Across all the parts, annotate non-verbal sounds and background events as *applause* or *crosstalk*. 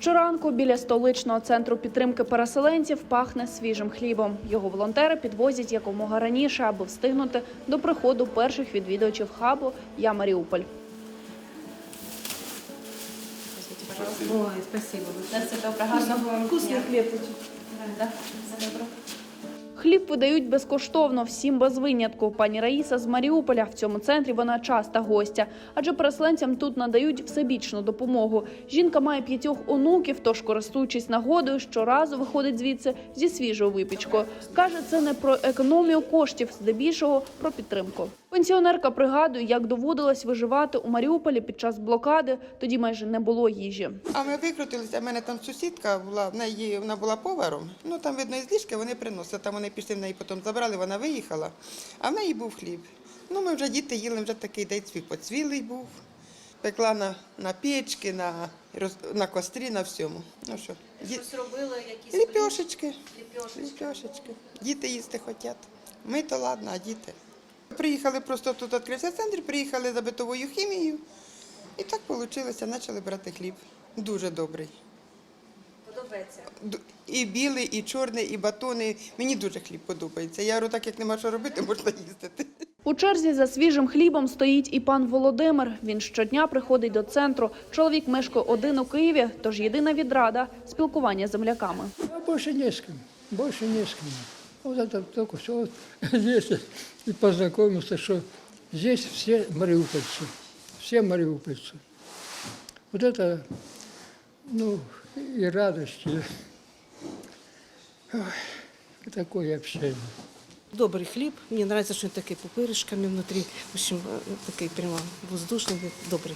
Щоранку біля столичного центру підтримки переселенців пахне свіжим хлібом. Його волонтери підвозять якомога раніше, аби встигнути до приходу перших відвідувачів хабу Я Маріуполь. Ой, спасибо. Все добре, гарно. Вкусний хліб. Хліб видають безкоштовно всім без винятку. Пані Раїса з Маріуполя в цьому центрі вона часта гостя, адже переселенцям тут надають всебічну допомогу. Жінка має п'ятьох онуків, тож користуючись нагодою, щоразу виходить звідси зі свіжою випічкою. каже, це не про економію коштів, здебільшого про підтримку. Пенсіонерка пригадує, як доводилось виживати у Маріуполі під час блокади. Тоді майже не було їжі. А ми викрутилися. У мене там сусідка була, в неї вона була поваром. Ну там видно із ліжка вони приносили. Там вони пішли в неї потім забрали, вона виїхала, а в неї був хліб. Ну ми вже діти їли, вже такий день свій поцвілий був. Пекла на, на печки, на, на кострі, на всьому. Ну що, ді- Щось робили, якісь ліпьошечки, ліпьошечки. ліпьошечки. Діти їсти хочуть. Ми то ладно, а діти. Приїхали просто тут відкрився центр, приїхали за битовою хімією. І так вийшло, почали брати хліб. Дуже добрий. Подобається. І білий, і чорний, і батони. Мені дуже хліб подобається. Я говорю, так як нема що робити, можна їздити. У черзі за свіжим хлібом стоїть і пан Володимир. Він щодня приходить до центру. Чоловік мешкає один у Києві, тож єдина відрада спілкування з земляками. А больше не с кем, больше не с кем. Вот это только все вот здесь и познакомился, что здесь все мариупольцы, все мариупольцы. Вот это, ну, и радость, и, ой, и такое общение. Добрий хліб. Мені подобається, що він такий пупиришками внутрі. В общем, е, такий прямо воздушний, добрий.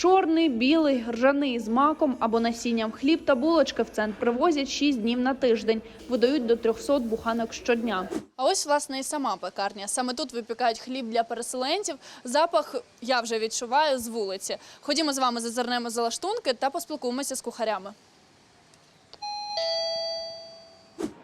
Чорний, білий, ржаний з маком або насінням хліб та булочки в центр привозять 6 днів на тиждень. Видають до 300 буханок щодня. А ось власне і сама пекарня. Саме тут випікають хліб для переселенців. Запах я вже відчуваю з вулиці. Ходімо з вами зазирнемо за лаштунки та поспілкуємося з кухарями.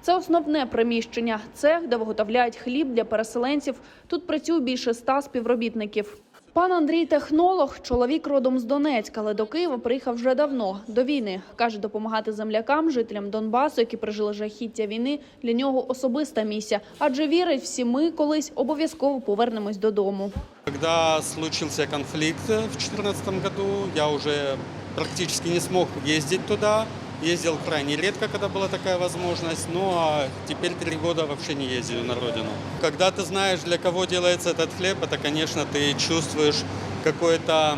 Це основне приміщення, цех, де виготовляють хліб для переселенців. Тут працює більше ста співробітників. Пан Андрій технолог, чоловік родом з Донецька, але до Києва приїхав вже давно, до війни. Каже, допомагати землякам, жителям Донбасу, які пережили жахіття війни, для нього особиста місія. Адже вірить, всі ми колись обов'язково повернемось додому. Когда случился конфликт в 2014 году, я уже практически не смог ездить туда. Ездил крайне редко, когда была такая возможность. Ну а теперь три года вообще не ездил на родину. Когда ты знаешь, для кого делается этот хлеб, это, конечно, ты чувствуешь какое-то,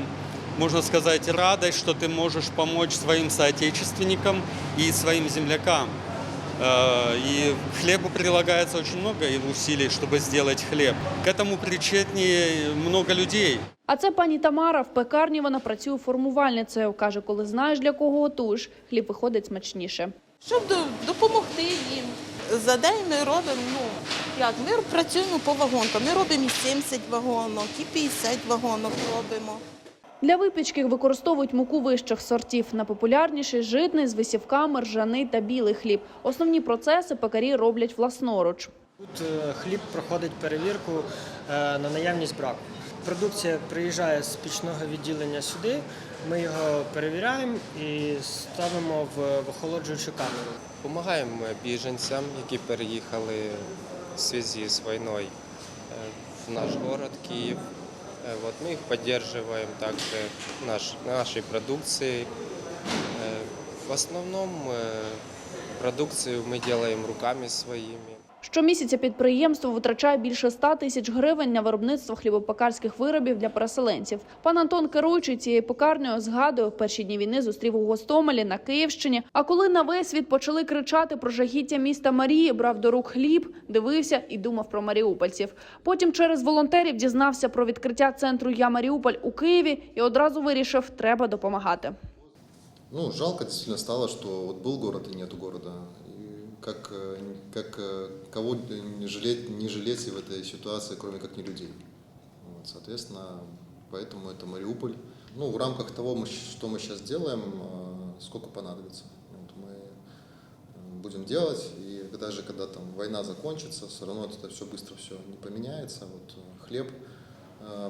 можно сказать, радость, что ты можешь помочь своим соотечественникам и своим землякам. Э, И к хлебу прилагается очень много усилий, чтобы сделать хлеб. К этому причетні много людей. А це пані Тамара. В пекарні вона працює формувальницею. Каже, коли знаєш, для кого готуєш, хліб виходить смачніше. щоб до- допомогти їм. За день ми робимо, ну як, ми працюємо по вагонкам. Ми робимо і 70 вагонок, і 50 вагонок робимо. Для випічки використовують муку вищих сортів. Найпопулярніший – житний з висівками, ржаний та білий хліб. Основні процеси пекарі роблять власноруч. Тут е, хліб проходить перевірку е, на наявність браку. Продукція приїжджає з пічного відділення сюди. Ми його перевіряємо і ставимо в охолоджуючу камеру. Помагаємо біженцям, які переїхали в зв'язку з війною е, в наш город Київ. Е, Вот мы их поддерживаем также наш, нашей продукцией. Э, В основном э, продукцию мы делаем руками своими. Щомісяця підприємство витрачає більше 100 тисяч гривень на виробництво хлібопекарських виробів для переселенців. Пан Антон, керуючий цією пекарнею, згадує, перші дні війни зустрів у Гостомелі на Київщині. А коли на весь світ почали кричати про жахіття міста Марії, брав до рук хліб, дивився і думав про маріупольців. Потім через волонтерів дізнався про відкриття центру Я Маріуполь у Києві і одразу вирішив, треба допомагати. Ну, жалко действительно стало, что вот был город и нету города. Как, э, как э, кого не жалеть, не жалеть в этой ситуации, кроме как не людей. Вот, соответственно, поэтому это Мариуполь. Ну, в рамках того, что мы сейчас делаем, э, сколько понадобится. Вот мы будем делать, и даже когда там война закончится, все равно это все быстро все не поменяется. Вот хлеб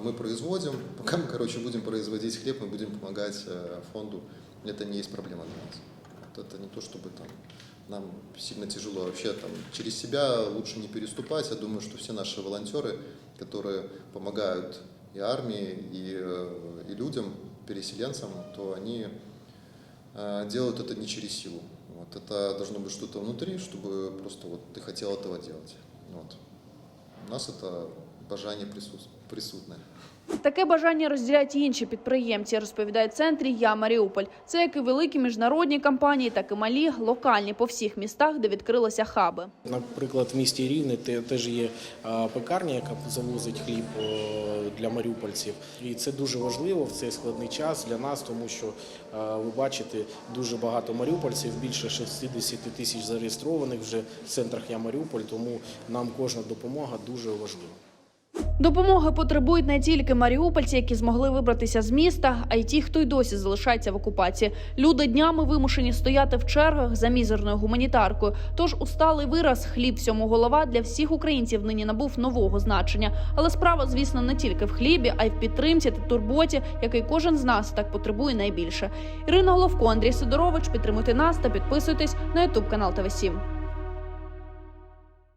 мы производим, *laughs* пока мы, короче, будем производить хлеб, мы будем помогать фонду это не есть проблема для нас. Вот это не то, чтобы там нам сильно тяжело. Вообще там через себя лучше не переступать. Я думаю, что все наши волонтеры, которые помогают и армии, и, э, и людям, переселенцам, то они э, делают это не через силу. Вот. Это должно быть что-то внутри, чтобы просто вот ты хотел этого делать. Вот. У нас это бажание присут... присутное. Таке бажання розділяють і інші підприємці, розповідає центрі Я Маріуполь. Це як і великі міжнародні компанії, так і малі, локальні по всіх містах, де відкрилися хаби. Наприклад, в місті Рівне теж є пекарня, яка завозить хліб для маріупольців. І це дуже важливо в цей складний час для нас, тому що ви бачите дуже багато маріупольців, більше 60 тисяч зареєстрованих вже в центрах Я Маріуполь, тому нам кожна допомога дуже важлива. Допомоги потребують не тільки маріупольці, які змогли вибратися з міста, а й ті, хто й досі залишається в окупації. Люди днями вимушені стояти в чергах за мізерною гуманітаркою. Тож усталий вираз хліб всьому голова для всіх українців нині набув нового значення. Але справа, звісно, не тільки в хлібі, а й в підтримці та турботі, який кожен з нас так потребує найбільше. Ірина Головко, Андрій Сидорович. Підтримуйте нас та підписуйтесь на ютуб канал ТВ 7